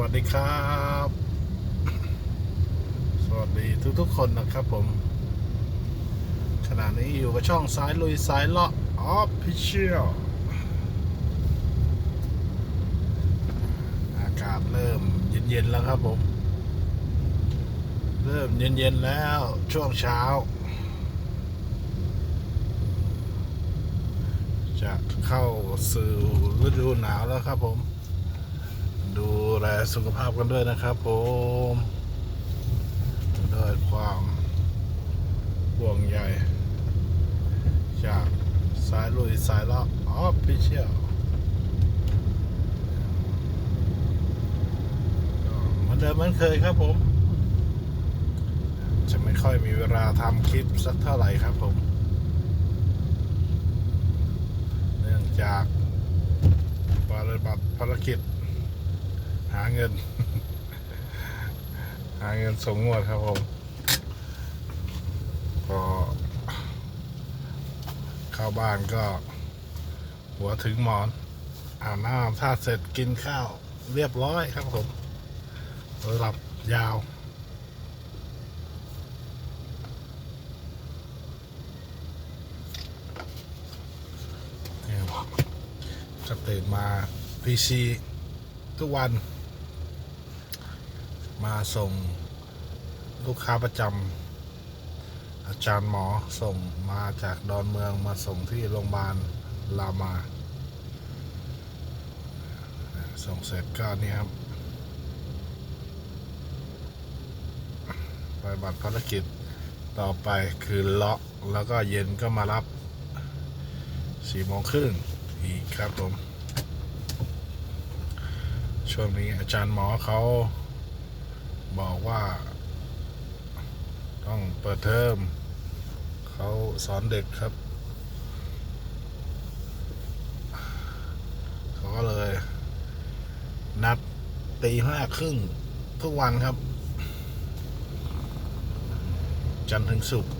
วัสดีครับ สวัสดีทุกๆคนนะครับผม ขณะนี้อยู่กับช่องสายลุยสายเลาะออฟฟิเชียลอากาศเริ่มเย็นๆแล้วครับผม เริ่มเย็นๆแล้วช่วงเช้า จะเข้าสู่ฤดูหนาวแล้วครับผม ดูแลสุขภาพกันด้วยนะครับผมด้วยความห่วงใยจากสายลุยสายลาะออฟฟิเชียลเหมือนเดิมเหมือนเคยครับผม จะไม่ค่อยมีเวลาทำคลิปสักเท่าไหร่ครับผม เนื่องจากปฏิบัติภารกิจ หาเงิน หาเงินส่งงวดครับผมพอเข้าบ้านก็ หัวถึงหมอนอาบน้ำท่าเสร็จกินข้าวเรียบร้อยครับผมหลับยาวเนี่ยก็ตื่นมาพีซีทุกวัน มาส่งลูกค้าประจำอาจารย์หมอส่งมาจากดอนเมืองมาส่งที่โรงพยาบาลรามา ส่งเสร็จก็เนี่ยครับ ไปบัตรภารกิจต่อไปคือเลาะแล้วก็เย็นก็มารับสี่โมงครึ่งอีกครับผม ช่วงนี้อาจารย์หมอเขา บอกว่า ต้องเปิดเทอมเขาสอนเด็กครับเขาก็เลย นัดตีห้าครึ่งทุกวันครับ จันทร์ถึงศุกร์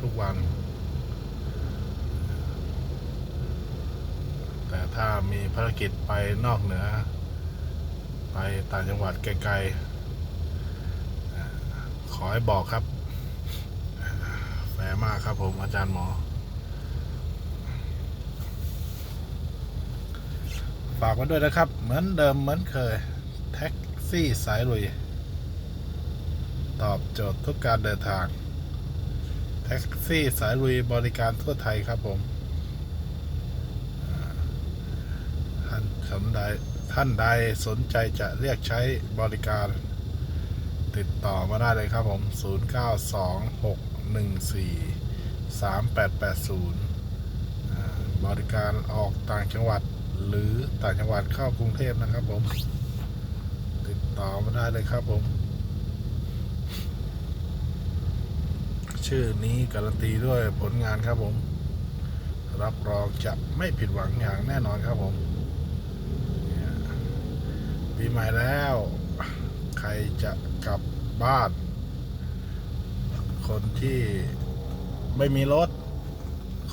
ทุกวัน แต่ถ้ามีภารกิจไปนอกเหนือ ไปต่างจังหวัดไกลๆ ขอให้บอกครับแฟร์มากครับผมอาจารย์หมอ ฝากไว้ด้วยนะครับ เหมือนเดิมเหมือนเคย แท็กซี่สายลุย ตอบโจทย์ทุกการเดินทาง แท็กซี่สายลุยบริการทั่วไทยครับผมท่านสนใดท่านใดสนใจจะเรียกใช้บริการ ติดต่อมาได้เลยครับผม 0926143880 บริการออกต่างจังหวัดหรือต่างจังหวัดเข้ากรุงเทพนะครับผม ติดต่อมาได้เลยครับผม ชื่อนี้การันตีด้วยผลงานครับผม รับรองจะไม่ผิดหวังอย่างแน่นอนครับผมปีใหม่แล้ว บ้าน คนที่ไม่มีรถ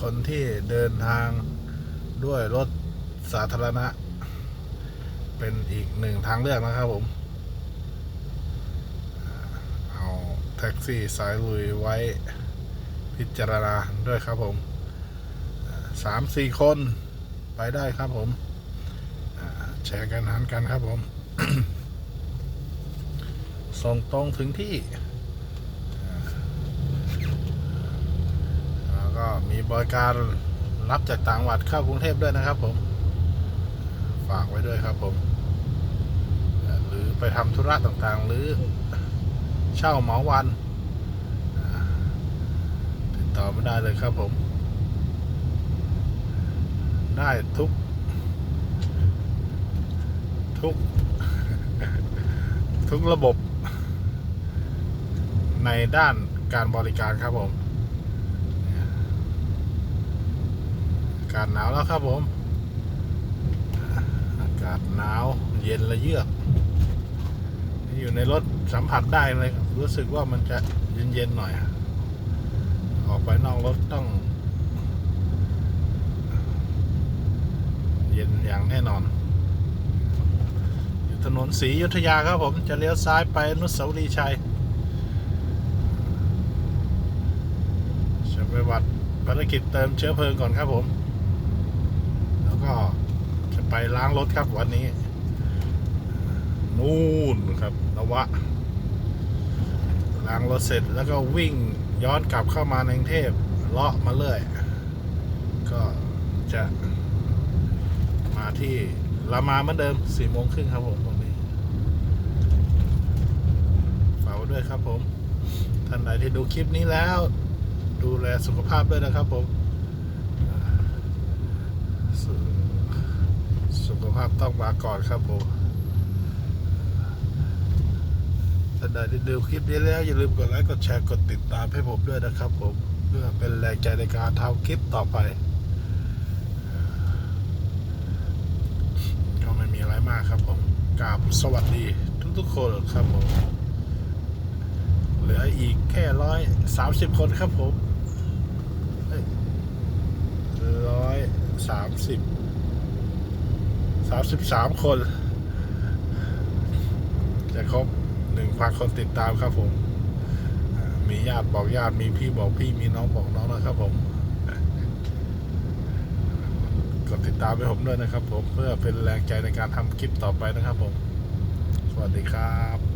คนที่เดินทางด้วยรถสาธารณะ เป็นอีกหนึ่งทางเลือกนะครับผม เอาแท็กซี่สายลุยไว้พิจารณาด้วยครับผมสามสี่คนไปได้ครับผมแชร์กันหันกันครับผม ส่งตรงถึงที่ แล้วก็มีบริการรับจากต่างจังหวัดเข้ากรุงเทพด้วยนะครับผม ฝากไว้ด้วยครับผม หรือไปทำธุระต่างๆ หรือเช่าเหมาวันติดต่อไม่ได้เลยครับผม ได้ทุก ทุก ทุกระบบ ในด้านการบริการครับผม อากาศหนาวแล้วครับผม อากาศหนาวเย็นและเยือก อยู่ในรถสัมผัสได้เลยรู้สึกว่ามันจะเย็นๆหน่อย ออกไปนอกรถต้อง เย็นอย่างแน่นอนอยู่ถนนศรีอยุธยาครับผมจะเลี้ยวซ้ายไปอนุสาวรีย์ชัย ไปวัดภารกิจเติมเชื้อเพลิงก่อนครับผม แล้วก็จะไปล้างรถครับวันนี้ นู่นครับนวะ ล้างรถเสร็จแล้วก็วิ่งย้อนกลับเข้ามาในกรุงเทพเลาะมาเรื่อย ก็จะมาที่รามาเหมือนเดิมสี่โมงครึ่งครับผมวันนี้ฝากด้วยครับผม ท่านใดที่ดูคลิปนี้แล้ว ดูแลสุขภาพด้วยนะครับผมสสุขภาพต้องมาก่อนครับผมท่านใดที่ดูคลิปนี้แล้ว อย่าลืมกดไลค์กดแชร์กดติดตามให้ผมด้วยนะครับผมเพื่อเป็นแรงใจในการทำคลิปต่อไปก็ไม่มีอะไรมากครับผมกราบสวัสดีทุกๆคนครับผม เหลืออีกแค่ร้อยสามสิบคนครับผมร้อย สามสิบสามสิบสามคน จะครบหนึ่งพันคนติดตามครับผม มีญาติบอกญาติมีพี่บอกพี่มีน้องบอกน้องนะครับผมกดติดตามให้ผมด้วยนะครับผมเพื่อเป็นแรงใจในการทำคลิปต่อไปนะครับผม สวัสดีครับ